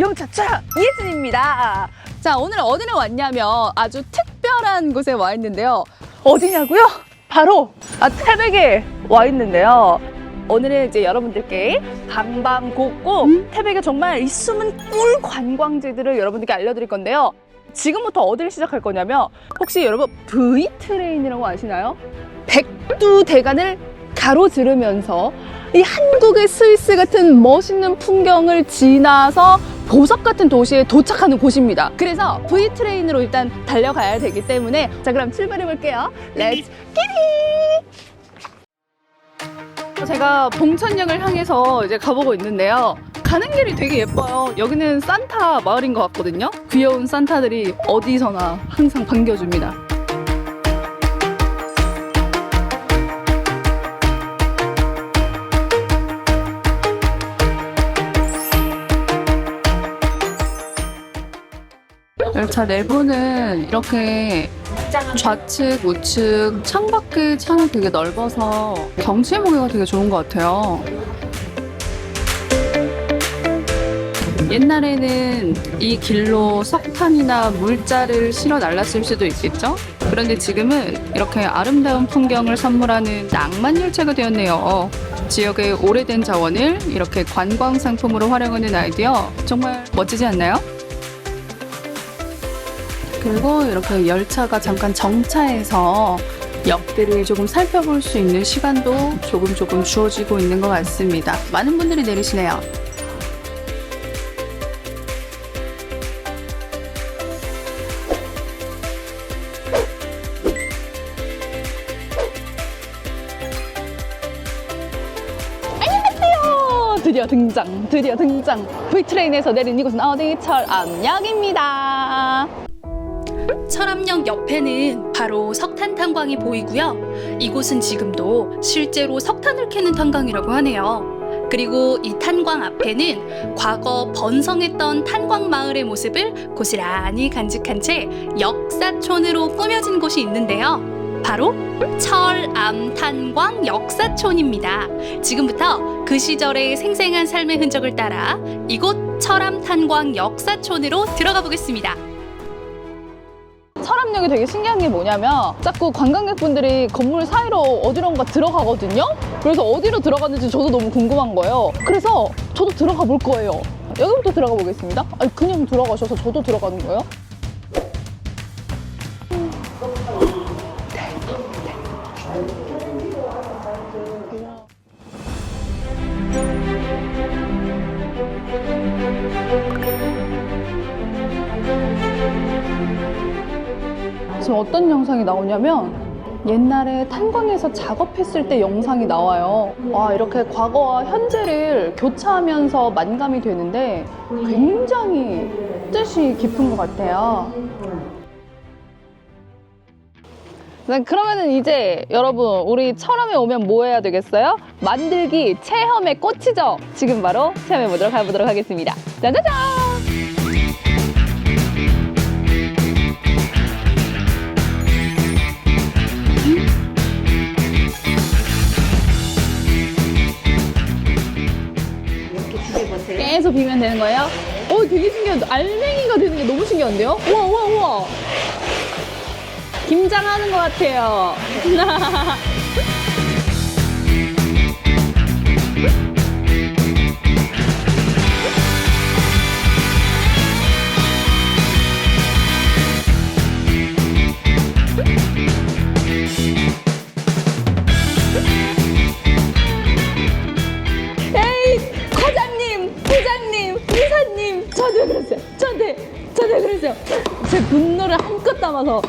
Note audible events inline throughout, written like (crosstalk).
영차차 이혜진입니다. 자 오늘 어디를 왔냐면 아주 특별한 곳에 와 있는데요. 어디냐고요? 바로 아 태백에 와 있는데요. 오늘은 이제 여러분들께 방방곡곡 태백에 정말 이 숨은 꿀 관광지들을 여러분들께 알려드릴 건데요. 지금부터 어디를 시작할 거냐면 혹시 여러분 V 트레인이라고 아시나요? 백두 대간을 가로지르면서 이 한국의 스위스 같은 멋있는 풍경을 지나서 보석 같은 도시에 도착하는 곳입니다. 그래서 V 트레인으로 일단 달려가야 되기 때문에 자 그럼 출발해 볼게요. 렛츠 기릿! 제가 봉천역을 향해서 이제 가보고 있는데요. 가는 길이 되게 예뻐요. 여기는 산타 마을인 것 같거든요. 귀여운 산타들이 어디서나 항상 반겨줍니다. 열차 내부는 이렇게 좌측, 우측, 창밖의 창이 되게 넓어서 경치 보기가 되게 좋은 것 같아요. 옛날에는 이 길로 석탄이나 물자를 실어 날랐을 수도 있겠죠? 그런데 지금은 이렇게 아름다운 풍경을 선물하는 낭만 열차가 되었네요. 지역의 오래된 자원을 이렇게 관광 상품으로 활용하는 아이디어 정말 멋지지 않나요? 그리고 이렇게 열차가 잠깐 정차해서 역들을 조금 살펴볼 수 있는 시간도 조금 조금 주어지고 있는 것 같습니다. 많은 분들이 내리시네요. 드디어 등장, 드디어 등장. V트레인에서 내린 이곳은 어디? 철암역입니다. 철암역 옆에는 바로 석탄 탄광이 보이고요. 이곳은 지금도 실제로 석탄을 캐는 탄광이라고 하네요. 그리고 이 탄광 앞에는 과거 번성했던 탄광 마을의 모습을 고스란히 간직한 채 역사촌으로 꾸며진 곳이 있는데요. 바로 철암탄광 역사촌입니다. 지금부터 그 시절의 생생한 삶의 흔적을 따라 이곳 철암탄광 역사촌으로 들어가 보겠습니다. 철암역이 되게 신기한 게 뭐냐면 자꾸 관광객분들이 건물 사이로 어디론가 들어가거든요. 그래서 어디로 들어갔는지 저도 너무 궁금한 거예요. 그래서 저도 들어가 볼 거예요. 여기부터 들어가 보겠습니다. 아니 그냥 들어가셔서 저도 들어가는 거예요. 지금 어떤 영상이 나오냐면 옛날에 탄광에서 작업했을 때 영상이 나와요. 와, 이렇게 과거와 현재를 교차하면서 만감이 되는데 굉장히 뜻이 깊은 것 같아요. 네, 그러면은 이제 여러분 우리 철암에 오면 뭐 해야 되겠어요? 만들기 체험의 꽃이죠. 지금 바로 체험해 보도록 해보도록 하겠습니다. 짜자잔! 계속 비면 되는 거예요? 오, 되게 신기한데. 알맹이가 되는 게 너무 신기한데요? 우와, 우와, 우와. 김장하는 것 같아요. (laughs) 왜 그러세요? 제 분노를 한껏 담아서.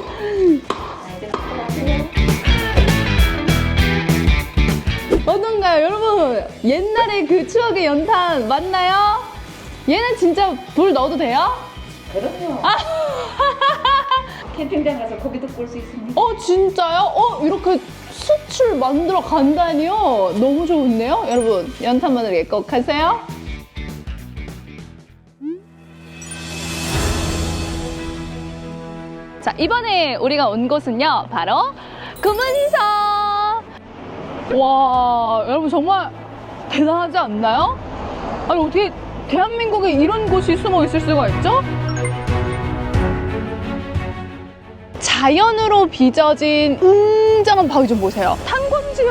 어떤가요, 여러분? 옛날에 그 추억의 연탄 맞나요? 얘는 진짜 불 넣어도 돼요? 그럼요. 아, (laughs) 캠핑장 가서 고기도 구울 수 있습니다. 어, 진짜요? 어, 이렇게 수출 만들어 간다니요? 너무 좋은데요? 여러분, 연탄 만들기 꼭 하세요. 이번에 우리가 온 곳은요, 바로 금은서! 와, 여러분 정말 대단하지 않나요? 아니 어떻게 대한민국에 이런 곳이 숨어 있을 수가 있죠? 자연으로 빚어진 웅장한 바위 좀 보세요.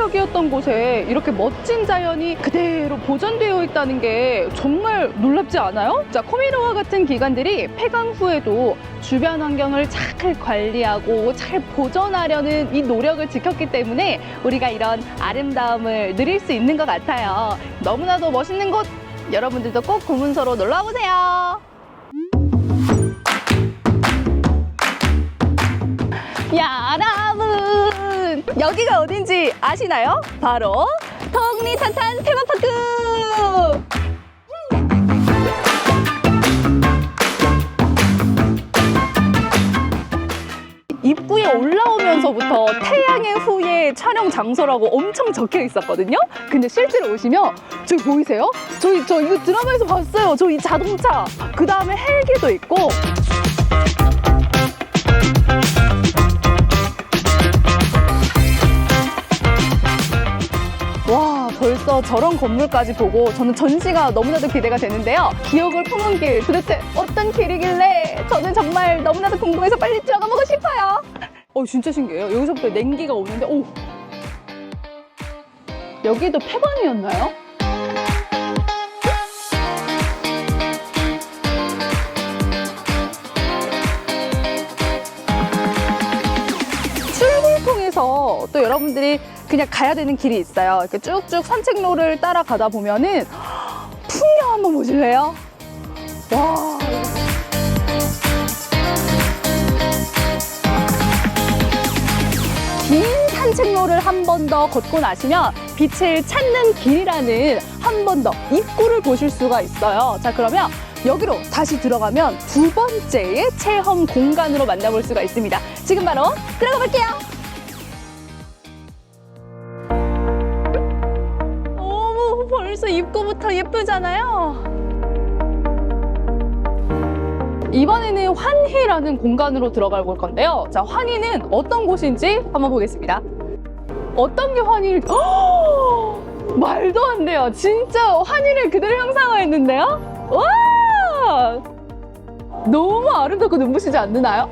지역이었던 곳에 이렇게 멋진 자연이 그대로 보존되어 있다는 게 정말 놀랍지 않아요? 자, 코미로와 같은 기관들이 폐광 후에도 주변 환경을 잘 관리하고 잘 보존하려는 이 노력을 지켰기 때문에 우리가 이런 아름다움을 누릴 수 있는 것 같아요. 너무나도 멋있는 곳 여러분들도 꼭 고문서로 놀러 보세요. 여러분 여기가 어딘지 아시나요? 바로 턱리탄탄 테마파크 입구에 올라오면서부터 태양의 후예 촬영 장소라고 엄청 적혀 있었거든요. 근데 실제로 오시면 저기 보이세요? 저희 저 이거 드라마에서 봤어요. 저 이 자동차 그 다음에 헬기도 있고 와 벌써 저런 건물까지 보고 저는 전시가 너무나도 기대가 되는데요. 기억을 품은 길 도대체 어떤 길이길래 저는 정말 너무나도 궁금해서 빨리 들어가 보고 싶어요. 어 진짜 신기해요. 여기서부터 냉기가 오는데 오 여기도 폐관이었나요? 출구통에서 또 여러분들이 그냥 가야 되는 길이 있어요. 이렇게 쭉쭉 산책로를 따라가다 보면은 풍경 한번 보실래요? 와. 긴 산책로를 한 번 더 걷고 나시면 빛을 찾는 길이라는 한 번 더 입구를 보실 수가 있어요. 자, 그러면 여기로 다시 들어가면 두 번째의 체험 공간으로 만나볼 수가 있습니다. 지금 바로 들어가 볼게요. 입구부터 예쁘잖아요. 이번에는 환희라는 공간으로 들어가 볼 건데요. 자, 환희는 어떤 곳인지 한번 보겠습니다. 어떤 게 환희? (gasps) 말도 안 돼요. 진짜 환희를 그대로 형상화했는데요? 와! 너무 아름답고 눈부시지 않나요?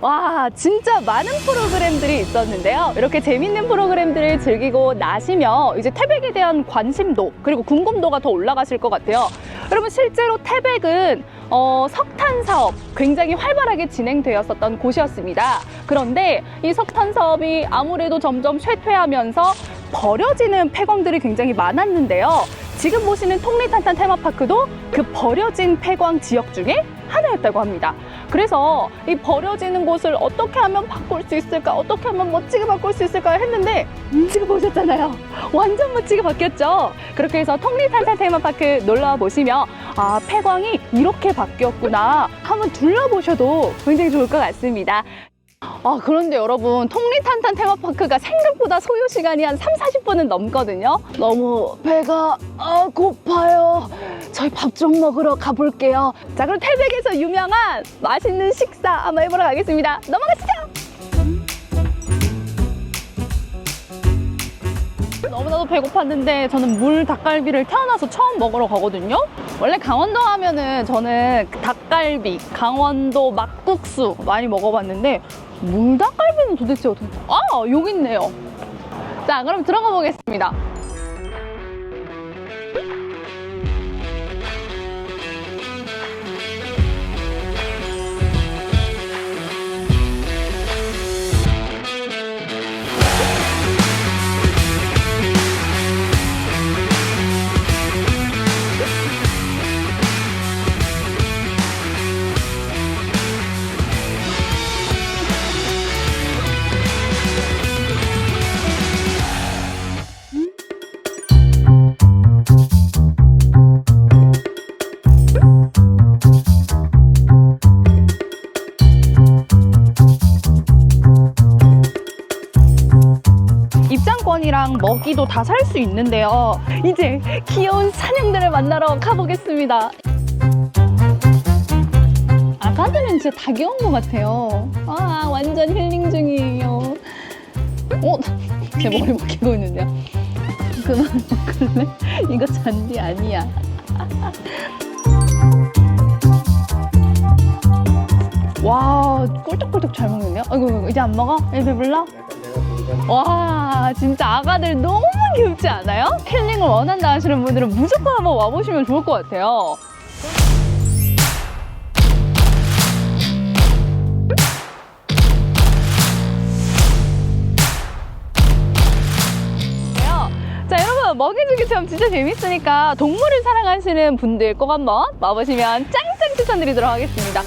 와, 진짜 많은 프로그램들이 있었는데요. 이렇게 재밌는 프로그램들을 즐기고 나시면 이제 태백에 대한 관심도 그리고 궁금도가 더 올라가실 것 같아요. 여러분, 실제로 태백은 어, 석탄 사업 굉장히 활발하게 진행되었었던 곳이었습니다. 그런데 이 석탄 사업이 아무래도 점점 쇠퇴하면서 버려지는 폐광들이 굉장히 많았는데요. 지금 보시는 통리탄탄 테마파크도 그 버려진 폐광 지역 중에 하나였다고 합니다. 그래서 이 버려지는 곳을 어떻게 하면 바꿀 수 있을까, 어떻게 하면 멋지게 바꿀 수 있을까 했는데 음, 지금 보셨잖아요. (laughs) 완전 멋지게 바뀌었죠. 그렇게 해서 통리탄탄 테마파크 놀러 보시면 아 폐광이 이렇게 바뀌었구나 한번 둘러보셔도 굉장히 좋을 것 같습니다. 아, 그런데 여러분, 통리탄탄 테마파크가 생각보다 소요 시간이 한 3, 40분은 넘거든요. 너무 배가 아, 고파요. 저희 밥 좀 먹으러 가볼게요. 자, 그럼 태백에서 유명한 맛있는 식사 한번 해보러 가겠습니다. 넘어가시죠. 너무나도 배고팠는데 저는 물 닭갈비를 태어나서 처음 먹으러 가거든요. 원래 강원도 하면은 저는 닭갈비, 강원도 막국수 많이 먹어봤는데 물 닭갈비는 도대체 어떻게? 아 여기 있네요. 자 그럼 들어가 보겠습니다. 입장권이랑 먹이도 다 살 수 있는데요. 이제 귀여운 사냥들을 만나러 가보겠습니다. 아가들은 진짜 다 귀여운 것 같아요. 아, 완전 힐링 중이에요. 어, 제 머리 먹히고 있는데요. 그만 먹을래? 이거 잔디 아니야. (laughs) 와, 꿀떡꿀떡 잘 먹는데요? 아이고, 이제 안 먹어? 애 배불러? 와, 진짜 아가들 너무 귀엽지 않아요? 힐링을 원한다 하시는 분들은 무조건 한번 와보시면 좋을 것 같아요. 자, 여러분, 먹이주기 체험 진짜 재밌으니까 동물을 사랑하시는 분들 꼭 한번 와보시면 짱짱 추천드리도록 하겠습니다.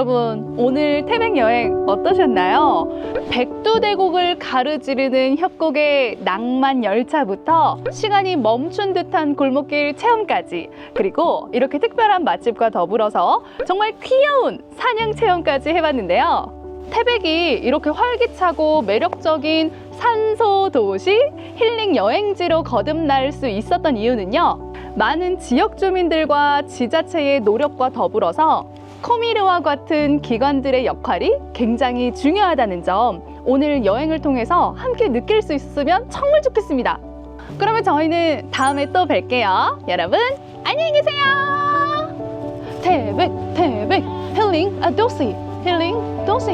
여러분, 오늘 태백 여행 어떠셨나요? 백두대곡을 가르지르는 협곡의 낭만 열차부터 시간이 멈춘 듯한 골목길 체험까지 그리고 이렇게 특별한 맛집과 더불어서 정말 귀여운 사냥 체험까지 해봤는데요. 태백이 이렇게 활기차고 매력적인 산소 도시 힐링 여행지로 거듭날 수 있었던 이유는요. 많은 지역 주민들과 지자체의 노력과 더불어서 코미르와 같은 기관들의 역할이 굉장히 중요하다는 점 오늘 여행을 통해서 함께 느낄 수 있으면 정말 좋겠습니다. 그러면 저희는 다음에 또 뵐게요. 여러분 안녕히 계세요. 태백 태백 힐링 아 도시 힐링 도시